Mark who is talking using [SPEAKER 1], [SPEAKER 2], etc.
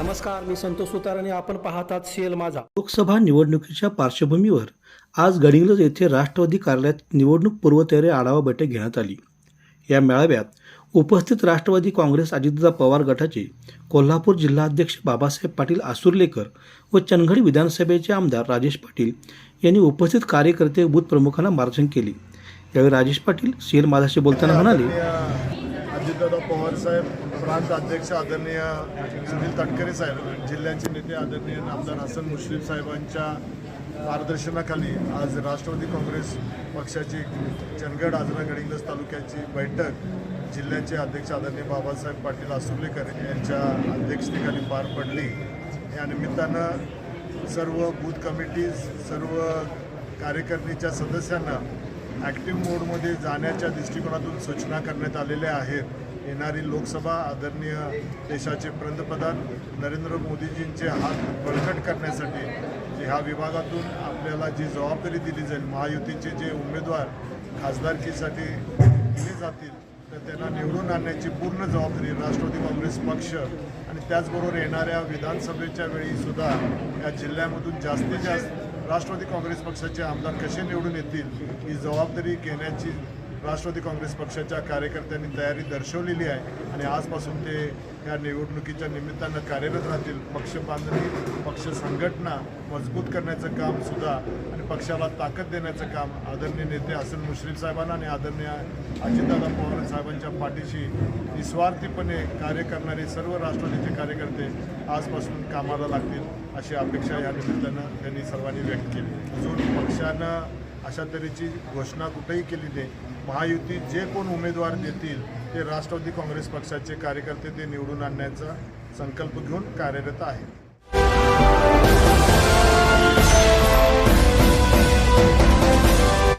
[SPEAKER 1] नमस्कार मी संतोष सुतार आणि आपण पाहतात सीएल माझा.
[SPEAKER 2] लोकसभा निवडणुकीच्या पार्श्वभूमीवर आज गडिंग्लज येथे राष्ट्रवादी कार्यालयात निवडणूक पूर्वतयारी आढावा बैठक घेण्यात आली. या मेळाव्यात उपस्थित राष्ट्रवादी काँग्रेस अजितदादा पवार गटाचे कोल्हापूर जिल्हाध्यक्ष बाबासाहेब पाटील आसुर्लेकर व चंदगड विधानसभेचे आमदार राजेश पाटील यांनी उपस्थित कार्यकर्ते बूथ प्रमुखांना मार्गदर्शन केले. यावेळी राजेश पाटील सीएल माझाशी बोलताना म्हणाले
[SPEAKER 3] अजितदादा पवार साहेब प्रांत अध्यक्ष आदरणीय सुनील तटकरे साहेब जिल्ह्याचे नेते आदरणीय आमदार हसन मुश्रीफ साहेबांच्या मार्गदर्शनाखाली आज राष्ट्रवादी काँग्रेस पक्षाची चंदगड आजरा गडिंग्लज तालुक्याची बैठक जिल्ह्याचे अध्यक्ष आदरणीय बाबासाहेब पाटील आसुर्लेकर यांच्या अध्यक्षतेखाली पार पडली. या निमित्तानं सर्व बूथ कमिटीज सर्व कार्यकारिणीच्या सदस्यांना ॲक्टिव्ह मोडमध्ये जाण्याच्या दृष्टिकोनातून सूचना करण्यात आलेल्या आहेत. येणारी लोकसभा आदरणीय देशाचे पंतप्रधान नरेंद्र मोदीजींचे हात बळकट करण्यासाठी जे ह्या विभागातून आपल्याला जी जबाबदारी दिली जाईल महायुतीचे जे उमेदवार खासदारकीसाठी दिले जातील तर त्यांना निवडून आणण्याची पूर्ण जबाबदारी राष्ट्रवादी काँग्रेस पक्ष आणि त्याचबरोबर येणाऱ्या विधानसभेच्या वेळीसुद्धा या जिल्ह्यामधून जास्तीत जास्त राष्ट्रवादी काँग्रेस पक्षाचे आमदार कसे निवडून येतील ही जबाबदारी घेण्याची राष्ट्रवादी काँग्रेस पक्षाच्या कार्यकर्त्यांनी तयारी दर्शवलेली आहे आणि आजपासून ते या निवडणुकीच्या निमित्तानं कार्यरत राहतील. पक्ष बांधणी पक्ष संघटना मजबूत करण्याचं काम सुद्धा आणि पक्षाला ताकद देण्याचं काम आदरणीय नेते हसन मुश्रीफ साहेबांना आणि आदरणीय अजितदादा पवार साहेबांच्या पाठीशी निस्वार्थीपणे कार्य करणारे सर्व राष्ट्रवादीचे कार्यकर्ते आजपासून कामाला लागतील अशी अपेक्षा या निमित्तानं त्यांनी सर्वांनी व्यक्त केली. अजून पक्षानं अशा तऱ्हेची घोषणा कुठेही केली नाही. महायुती जे कोण उमेदवार देतील ते राष्ट्रवादी काँग्रेस पक्षाचे कार्यकर्ते ते निवडून आणण्याचा संकल्प घेऊन कार्यरत आहेत.